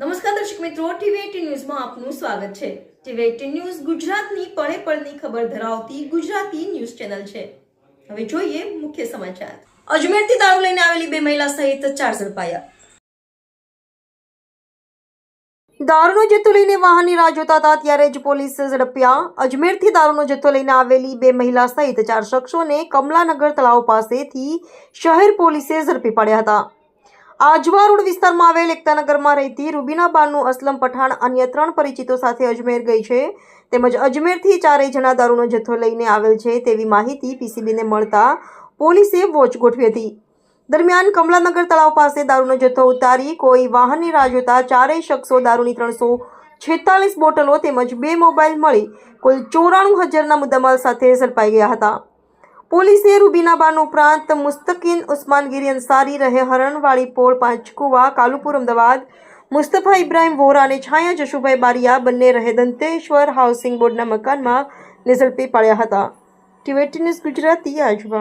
નમસ્કાર દર્શક મિત્રો ટીવી એટીન ન્યૂઝમાં આપનું સ્વાગત છે. ટીવી એટીન ન્યૂઝ ગુજરાતની પળે પળની ખબર ધરાવતી ગુજરાતી ન્યૂઝ ચેનલ છે. હવે જોઈએ મુખ્ય સમાચાર. અજમેરથી દારૂ લઈને આવેલી બે મહિલા સહિત ચાર ઝડપાયા. દારૂનો જથ્થો લઈને વાહનની રાહ જોતા હતા, ત્યારે જ પોલીસે ઝડપ્યા. અજમેરથી દારૂનો જથ્થો લઈને આવેલી બે મહિલા સહિત ચાર શખ્સોને કમલાનગર તળાવ પાસેથી શહેર પોલીસે ઝડપી પાડ્યા હતા. આજવા રોડ વિસ્તારમાં આવેલ એકતાનગરમાં રહેતી રૂબીના બાનુ અસલમ પઠાણ અન્ય ત્રણ પરિચિતો સાથે અજમેર ગઈ છે. તેમજ અજમેરથી ચારેય જણા દારૂનો જથ્થો લઈને આવેલ છે તેવી માહિતી પીસીબીને મળતા પોલીસે વોચ ગોઠવી હતી. દરમિયાન કમલાનગર તળાવ પાસે દારૂનો જથ્થો ઉતારી કોઈ વાહનની રાહ જોતા ચારેય શખ્સો દારૂની ત્રણસો છેતાલીસ બોટલો તેમજ બે મોબાઈલ મળી કુલ ચોરાણું હજારના મુદ્દામાલ સાથે ઝડપાઈ ગયા હતા. પોલીસે રૂબીના બાન ઉપરાંત મુસ્તકીન ઉસ્માનગીરી અંસારી, રહે હરણવાળી પોળ પાંચકુવા, કાલુપુર, અમદાવાદ. મુસ્તફા ઇબ્રાહિમ વોરા અને છાયા જશુભાઈ બારિયા બંને રહે દંતેશ્વર હાઉસિંગ બોર્ડના મકાનમાં નિઝડપી પાડ્યા હતા. ટીવેટી ન્યૂઝ ગુજરાતી આજવા.